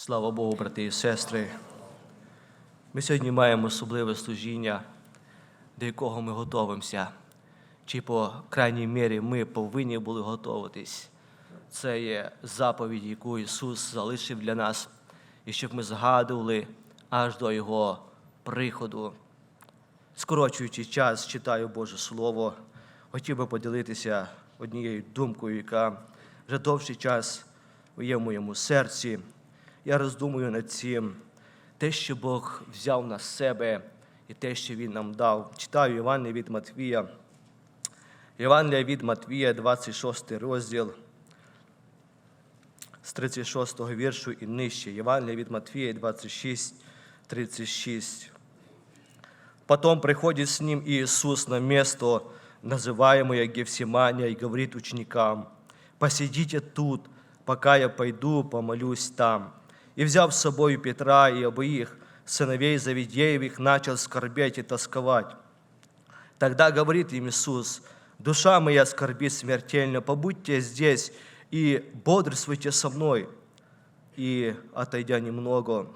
Слава Богу, брати і сестри. Ми сьогодні маємо особливе служіння, до якого ми готовимося. Чи по крайній мірі ми повинні були готуватись. Це є заповідь, яку Ісус залишив для нас, і щоб ми згадували аж до Його приходу. Скорочуючи час, читаю Боже Слово, хотів би поділитися однією думкою, яка вже довший час є в моєму серці. Я роздумую над цим, те, що Бог взяв на себе, і те, що Він нам дав. Читаю Євангелія від Матвія. Євангелія від Матвія, 26 розділ, з 36 віршу і нижче. Євангелія від Матвія, 26, 36. Потом приходит с ним Иисус на место, называемое Гефсимания, и говорит ученикам, «Посидите тут, пока я пойду помолюсь там». И, взяв с собой Петра и обоих сыновей Завидеевых, начал скорбеть и тосковать. Тогда говорит им Иисус, «Душа моя скорбит смертельно, побудьте здесь и бодрствуйте со мной». И, отойдя немного,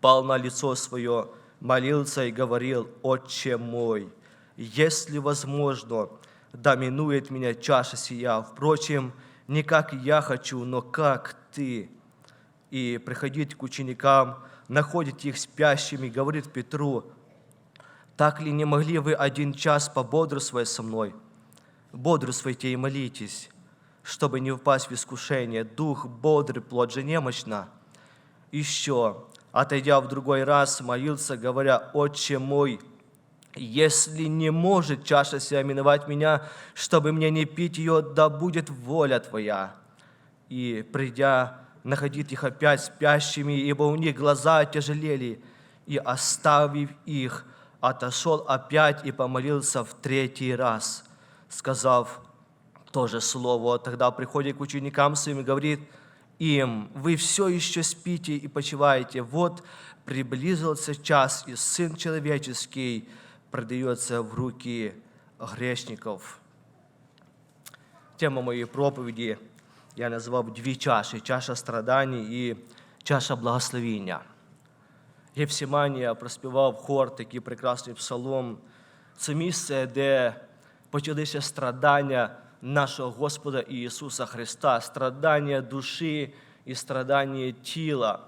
пал на лицо свое, молился и говорил, «Отче мой, если возможно, да минует меня чаша сия, впрочем, не как я хочу, но как ты». И приходит к ученикам, находит их спящими, говорит Петру, «Так ли не могли вы один час пободрствовать со мной? Бодрствуйте и молитесь, чтобы не впасть в искушение. Дух бодрый, плоть же немощна». Еще, отойдя в другой раз, молился, говоря, «Отче мой, если не может чаша сия миновать меня, чтобы мне не пить ее, да будет воля Твоя». И, придя, находит их опять спящими, ибо у них глаза тяжелели, и, оставив их, отошел опять и помолился в третий раз, сказав то же слово. Тогда приходит к ученикам своим и говорит им, вы все еще спите и почиваете. Вот приблизился час, и Сын Человеческий продается в руки грешников. Тема моєї проповіді я назвав дві чаші: чаша страдань і чаша благословіння. Євсіманія проспівав хор, такий прекрасний псалом. Це місце, де почалися страдання нашого Господа Ісуса Христа, страдання душі і страдання тіла.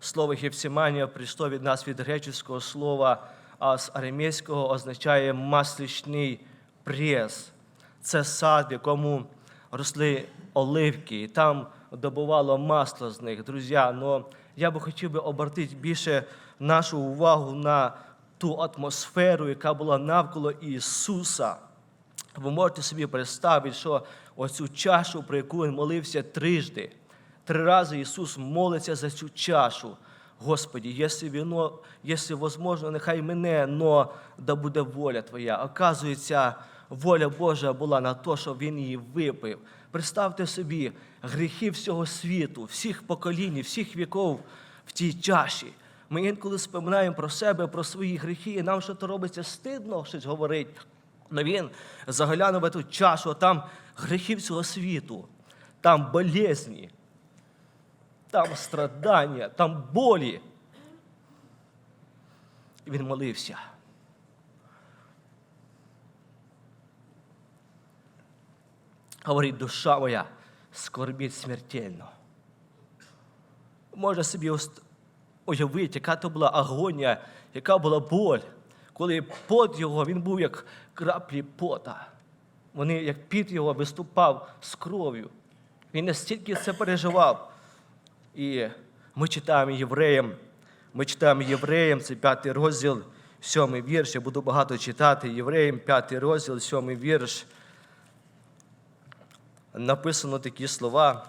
Слово Гефсиманія прийшло від нас від греческого слова, а з арамейського означає масличний прес. Це сад, в якому росли оливки, і там добувало масло з них. Друзі, но я би хотів би обратити більше нашу увагу на ту атмосферу, яка була навколо Ісуса. Ви можете собі представити, що оцю чашу, про яку він молився трижди, три рази Ісус молиться за цю чашу. Господі, якщо віно, якщо возможно, нехай мене, но да буде воля Твоя. Оказується, воля Божа була на те, щоб він її випив. Представте собі, гріхи всього світу, всіх поколінь, всіх віков в цій чаші. Ми інколи споминаємо про себе, про свої гріхи, і нам щось робиться стидно щось говорить. Но він заглянув в цю чашу, там гріхи всього світу, там болезні, там страдання, там болі. І він молився. Говорить, душа моя скорбить смертельно. Можна собі уявити, яка то була агонія, яка була боль, коли пот його, він був як краплі пота. Вони, як піт його виступав з кров'ю. Він настільки це переживав. І ми читаємо євреям, ми читаємо євреям, це п'ятий розділ, сьомий вірш. Я буду багато читати. Євреям, п'ятий розділ, сьомий вірш Написано такі слова.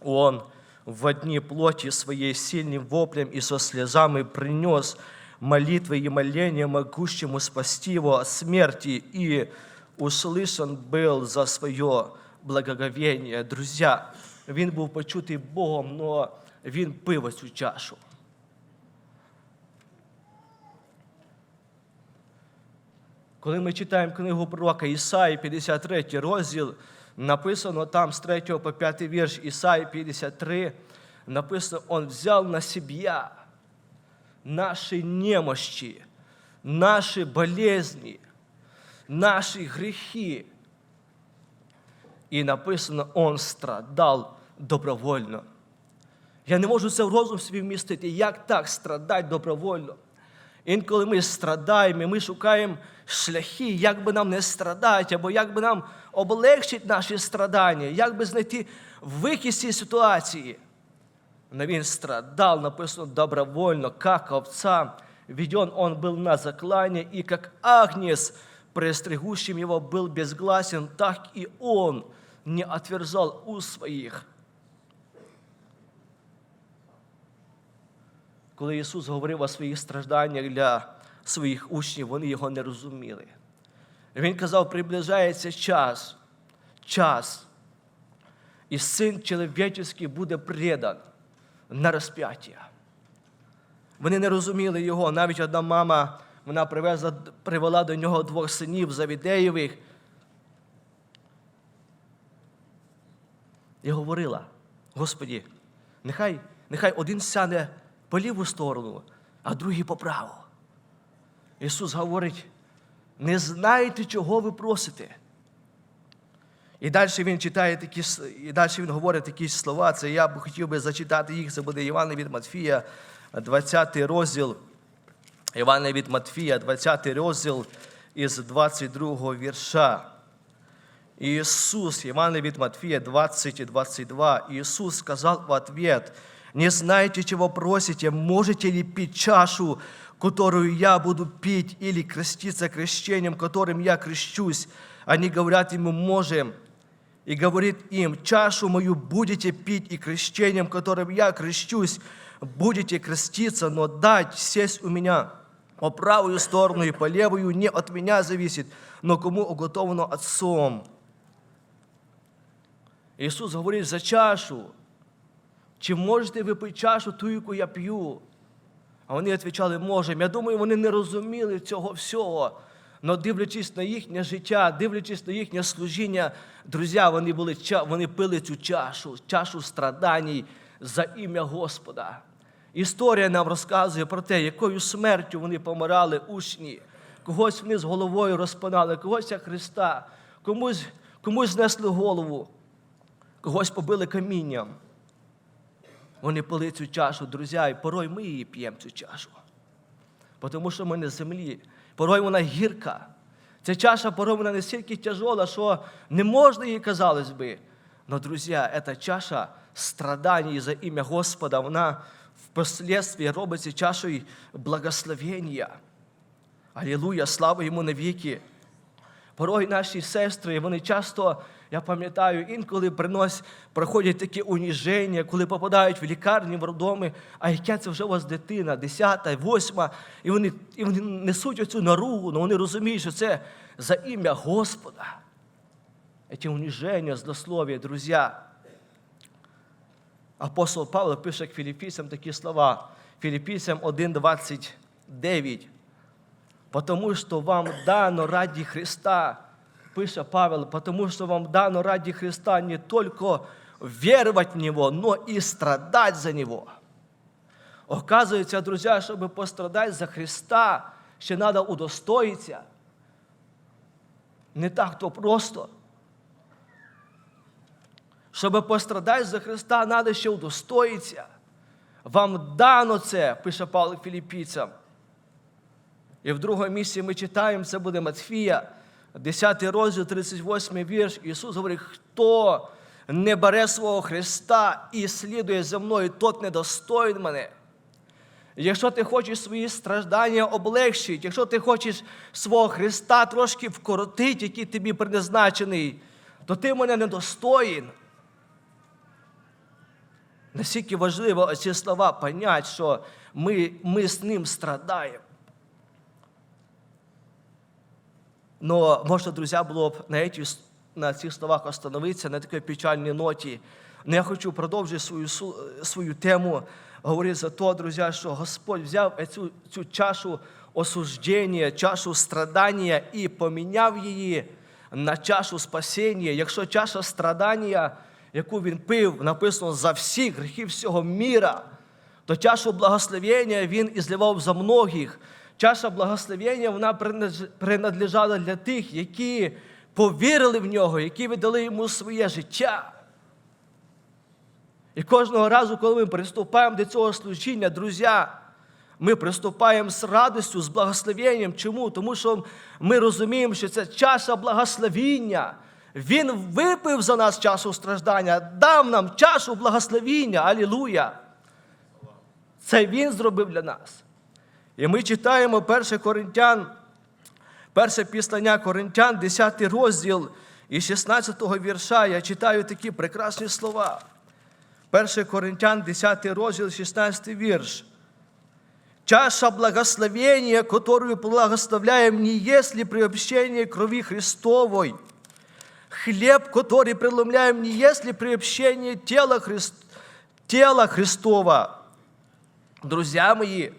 Он в одни плоти своей сильным воплем и со слезами принес молитвы и моления могущему спасти его от смерти, и услышан был за свое благоговение. Друзья, він був почутий Богом, но він пив цю чашу. Коли ми читаємо книгу пророка Ісаї, 53 розділ, написано там з 3 по 5 вірш Ісаї 53, написано, Он взял на себя наши немощи, наши болезни, наши грехи. І написано, Он страдав добровольно. Я не можу це в розум свій вмістити. Як так страдати добровольно? Інколи ми страдаємо, і ми шукаємо шляхи, як би нам не страдати, або як би нам облегчити наші страдання, як би знайти вихід з цієї ситуації. Но він страдал, написано, добровольно, как овца. Веден он был на заклане, и как агнец, престригущим его был безгласен, так и он не отверзал уст своих. Коли Ісус говорив о своїх стражданнях для своїх учнів, вони його не розуміли. Він казав, приближається час, час, і син чоловічий буде предан на розп'яття. Вони не розуміли його. Навіть одна мама вона привезла, привела до нього двох синів Завідеєвих і говорила: Господі, нехай, нехай один сяне по ліву сторону, а другий по праву. Ісус говорить: не знаєте, чого ви просите. І далі він читає такі, і далі він говорить такі слова. Це я б хотів би зачитати їх. Це буде Івана від Матфія, 20 розділ. Івана від Матфія, 20 розділ із 22 вірша. Иисус, Евангелие від Матфея 20 и 22, Иисус сказал в ответ, «Не знаете, чего просите, можете ли пить чашу, которую я буду пить, или креститься крещением, которым я крещусь?» Они говорят ему, «Можем». И говорит им, «Чашу мою будете пить, и крещением, которым я крещусь, будете креститься, но дать сесть у меня по правую сторону и по левую не от меня зависит, но кому уготовано Отцом». Ісус говорить за чашу. Чи можете ви пити чашу, ту, яку я п'ю? А вони відповідали, можемо. Я думаю, вони не розуміли цього всього. Но дивлячись на їхнє життя, дивлячись на їхнє служіння, друзі, вони, були, вони пили цю чашу, чашу страданій за ім'я Господа. Історія нам розказує про те, якою смертю вони помирали учні. Когось вниз головою розпинали, когось як Христа, комусь, комусь знесли голову, когось побили камінням. Вони пили цю чашу, друзі, і порой ми її п'ємо цю чашу. Тому що ми на землі. Порой вона гірка. Ця чаша порой вона настільки тяжола, що не можна її, казалось би. Но, друзі, ця чаша страдань за ім'я Господа, вона впоследствии робиться чашою благословення. Алілуя, слава йому навіки. Порой наші сестри, вони часто, я пам'ятаю, інколи приносять, проходять такі уніження, коли попадають в лікарні, в роддоми, а яка це вже у вас дитина, 10, 8, і вони, і вони несуть оцю наругу, але вони розуміють, що це за ім'я Господа. Ці уніження, злослов'я, друзі. Апостол Павло пише к філіппійцям такі слова. Філіппійцям 1,29. Потому что вам дано ради Христа, пише Павел, потому что вам дано ради Христа не только веровать в Него, но и страдать за Него. Оказується, друзі, щоб пострадати за Христа, ще треба удостоїтися. Не так то просто. Щоб пострадати за Христа, треба ще удостоїтися. Вам дано це, пише Павло Філіппійцям. І в другому місці ми читаємо, це буде Матфія, 10 розділ, 38 вірш. Ісус говорить, хто не бере свого Христа і слідує за мною, тот недостоїн мене. Якщо ти хочеш свої страждання облегшити, якщо ти хочеш свого Христа трошки вкоротити, який тобі призначений, то ти мене недостоїн. Наскільки важливо ці слова понять, що ми, ми з ним страдаємо. Но можна, друзі, було б на, эти, на цих словах остановитися на такій печальній ноті. Но я хочу продовжити свою, свою тему, говорити за те, друзі, що Господь взяв цю, цю чашу осуждення, чашу страдання і поміняв її на чашу спасіння. Якщо чаша страдання яку він пив, написано за всі гріхи всього міра, то чашу благословення він і зливав за многих. Чаша благословення вона принадлежала для тих, які повірили в нього, які віддали йому своє життя. І кожного разу, коли ми приступаємо до цього служіння, друзі, ми приступаємо з радістю, з благословенням. Чому? Тому що ми розуміємо, що це чаша благословіння. Він випив за нас чашу страждання, дав нам чашу благословіння. Алілуя! Це Він зробив для нас. І ми читаємо 1 Коринтян, перше післання Коринтян, 10 розділ і 16 вірша. Я читаю такі прекрасні слова. 1 Коринтян, 10 розділ, 16 вірш. Чаша благословения, которую благословляем, не есть ли при общении крови Христовой. Хлеб, который преломляем, не есть ли при общении тела, Христ... тела Христова. Друзі мої,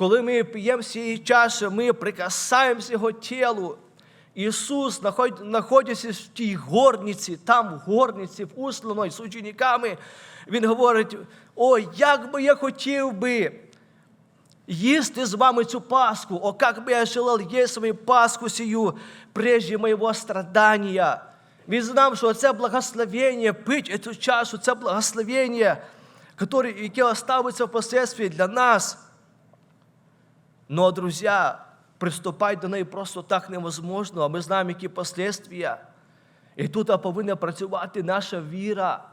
коли ми п'ємо цієї чаші, ми прикасаємося Його тілу. Ісус, наход- знаходячись в тій горниці, там в горниці, в усланої з учениками, Він говорить: ой, як би я хотів би їсти з вами цю Пасху, о, как бы я желал с Пасху сию, прежде моего страдания. Він знав, що це благословення, пить цю чашу, це благословення, яке оставиться впоследствии для нас. Но, друзья, приступати до неї просто так невозможно, а ми знаємо, які последствия. І тут повинна працювати наша віра.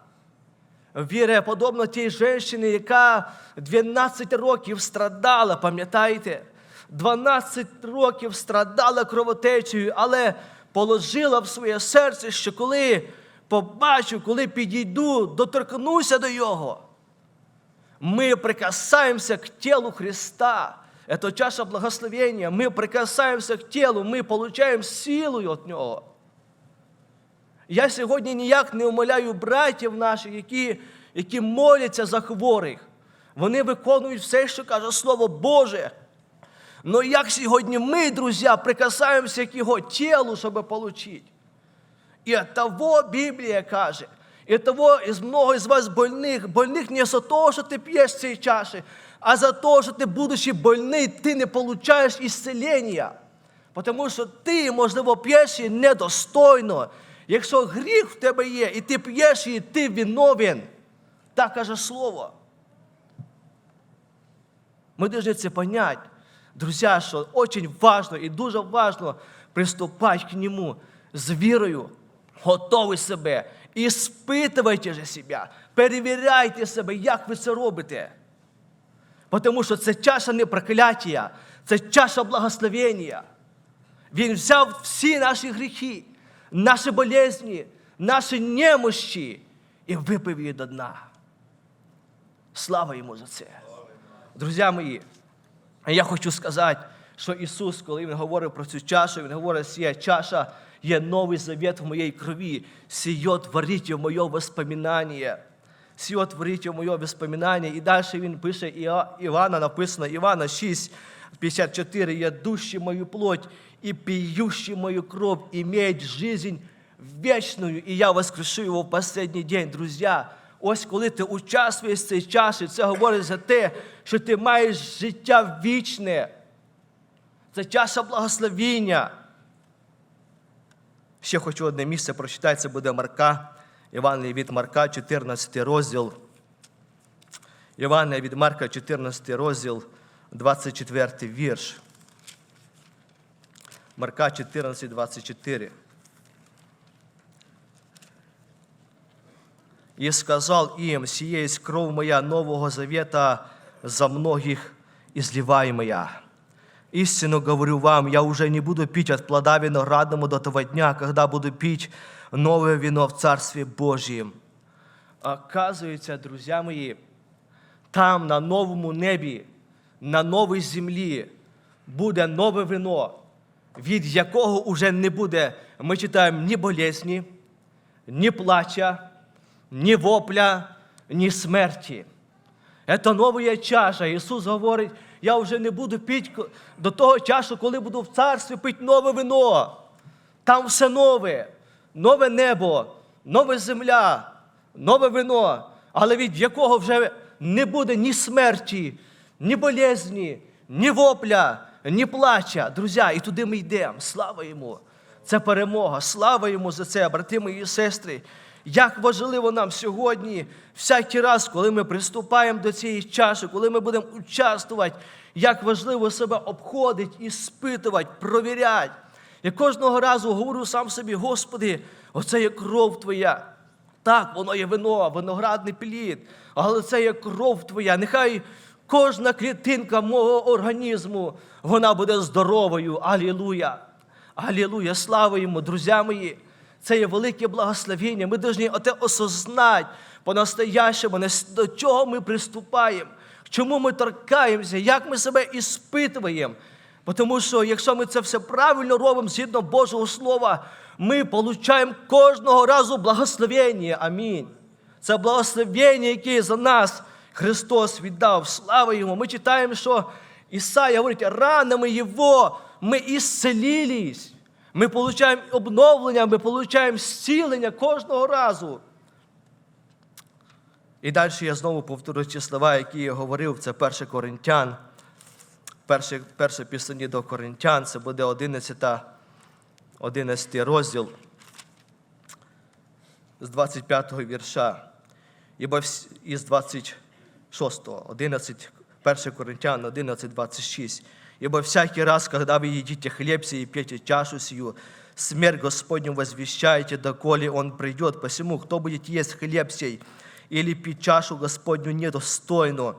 Віра подобна тій жінці, яка 12 років страдала, пам'ятаєте? 12 років страдала кровотечею, але положила в своє серце, що коли побачу, коли підійду, доторкнуся до Його, мы прикасаемся к телу Христа. Это чаша благословения. Мы прикасаемся к телу, ми получаємо силу від Нього. Я сьогодні ніяк не умоляю братів наших, які, які моляться за хворих. Вони виконують все, що каже Слово Боже. Но як сьогодні ми, друзі, прикасаємося к Його тілу, щоб отримати? И от того Библия каже, и того из много из вас больных, больных не за то, что ты пьешь цієї чаші, а за то, що ти, будучи больний, ти не получаєш ісцелення. Тому що ти, можливо, п'єш її недостойно. Якщо гріх в тебе є, і ти п'єш її, ти виновен. Так каже слово. Мы должны це понять, друзья, що очень важно і дуже важно приступати к нему з вірою, готові себе, і спитувайте же себе, перевіряйте себе, як ви це робите. Тому що це чаша не прокляття, це чаша благословення. Він взяв всі наші гріхи, наші болезні, наші немощі і випив її до дна. Слава йому за це. Друзі мої, я хочу сказати, що Ісус, коли Він говорив про цю чашу, Він говорить, сія чаша є новий завет в моїй крові, сіє творіть в моє воспоминання. Сіє творіть в моє воспоминання. І далі він пише Івана, написано Івана 6, 54, «Я душі мою плоть і п'ющий мою кров, имеет жизнь вечную, і я воскрешу його в последній день. Друзі, ось коли ти участвуєш в цій чаші, це говорить за те, що ти маєш життя вічне. Це чаша благословіння. Ще хочу одне місце прочитати, це буде Марка, Івангелія від Марка, 14 розділ. Івангелія від Марка, 14 розділ, 24 вірш. Марка 14, 24. И сказал им, сие есть моя Нового Завета за многих изливаемая. Истину говорю вам, я уже не буду пить от плода виноградному до того дня, когда буду пить новое вино в Царстве Божьем. Оказується, друзі мої, там, на новому небі, на новій землі, буде нове вино, від якого уже не буде, ми читаємо, ні болезні, ні плача, ні вопля, ні смерті. Це нова чаша. Ісус говорить, я вже не буду пити до того часу, коли буду в царстві пити нове вино. Там все нове, нове небо, нова земля, нове вино, але від якого вже не буде ні смерті, ні болезні, ні вопля, ні плача. Друзі, і туди ми йдемо. Слава йому! Це перемога. Слава йому за це, брати мої і сестри. Як важливо нам сьогодні, всякий раз, коли ми приступаємо до цієї чаші, коли ми будемо участвувати, як важливо себе обходити, іспитувати, провіряти. Я кожного разу говорю сам собі, Господи, оце є кров Твоя. Так, воно є вино, виноградний плід, але це є кров Твоя. Нехай кожна клітинка мого організму, вона буде здоровою. Алілуя! Алілуя! Слава йому, друзі мої! Це є велике благословення. Ми повинні оте осознати по-настоящему, до чого ми приступаємо, чому ми торкаємося, як ми себе іспитуємо. Тому що якщо ми це все правильно робимо згідно Божого Слова, ми получаємо кожного разу благословення. Амінь. Це благословення, яке за нас Христос віддав. Слава Йому! Ми читаємо, що Ісая говорить, ранами Його ми ісцелились. Ми получаємо обновлення, ми получаємо зцілення кожного разу. І далі я знову повторю ті слова, які я говорив, це 1 Коринтян. Перше, перше пісні до Коринтян, це буде 11, 11 розділ з 25 го вірша. Вс- із 26, 11, 1 Коринтян 11, 26. Ибо всякий раз, когда вы едите хлеб сей и пьете чашу сию, смерть Господню возвещаете, доколе Он придет. Посему, кто будет есть хлеб сей или пить чашу Господню недостойно,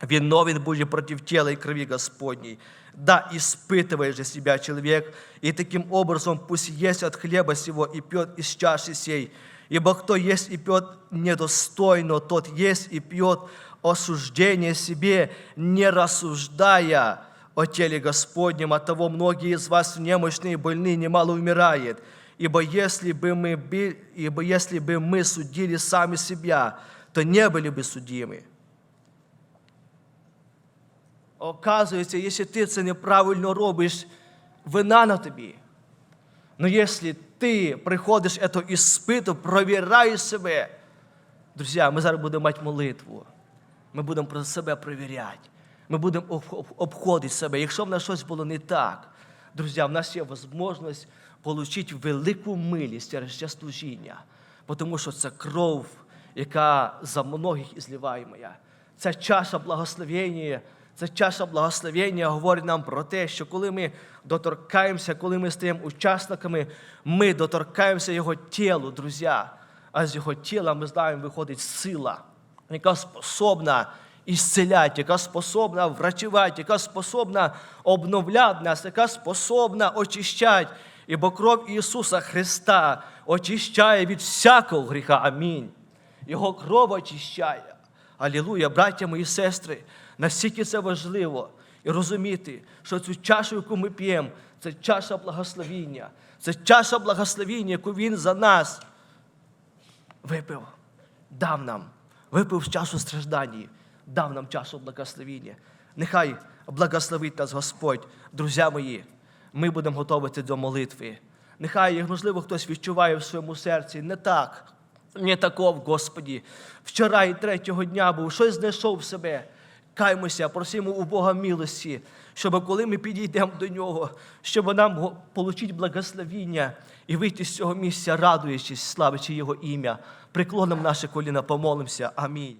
виновен будет против тела и крови Господней. Да, испытывай же себя человек, и таким образом пусть есть от хлеба сего и пьет из чаши сей. Ибо кто есть и пьет недостойно, тот есть и пьет осуждение себе, не рассуждая о теле Господнем, от того многие из вас немощные и больные немало умирает. Ибо если бы мы, би- ибо если бы мы судили сами себя, то не были бы судимы. Оказується, якщо ти це неправильно робиш, вина на тобі. Но якщо ти приходиш ето іспиту, провіраєш себе, друзі, ми зараз будемо мати молитву. Ми будемо про себе провіряти. Ми будемо об- об- обходити себе. Якщо в нас щось було не так, друзі, в нас є можливість отримати велику милість через це служіння. Тому що це кров, яка за многих ізливає моя. Ця чаша благословення, ця чаша благословення говорить нам про те, що коли ми доторкаємося, коли ми стаємо учасниками, ми доторкаємося Його тілу, друзі. А з Його тіла ми знаємо, виходить сила, яка способна ісцеляти, яка способна врачувати, яка способна обновляти нас, яка способна очищати. Ібо кров Ісуса Христа очищає від всякого гріха. Амінь. Його кров очищає. Алілуя, браття мої сестри, настільки це важливо і розуміти, що цю чашу, яку ми п'ємо, це чаша благословіння, це чаша благословіння, яку Він за нас випив, дав нам, випив з часу страждання, дав нам часу благословіння. Нехай благословить нас Господь, друзі мої. Ми будемо готувати до молитви. Нехай, як, можливо, хтось відчуває в своєму серці не так, не таков, Господі. Вчора і третього дня був, щось знайшов в себе. Каймося, просимо у Бога милості, щоб коли ми підійдемо до нього, щоб нам отримати благословіння і вийти з цього місця, радуючись, славячи Його ім'я. Приклонимо наше коліна, помолимося. Амінь.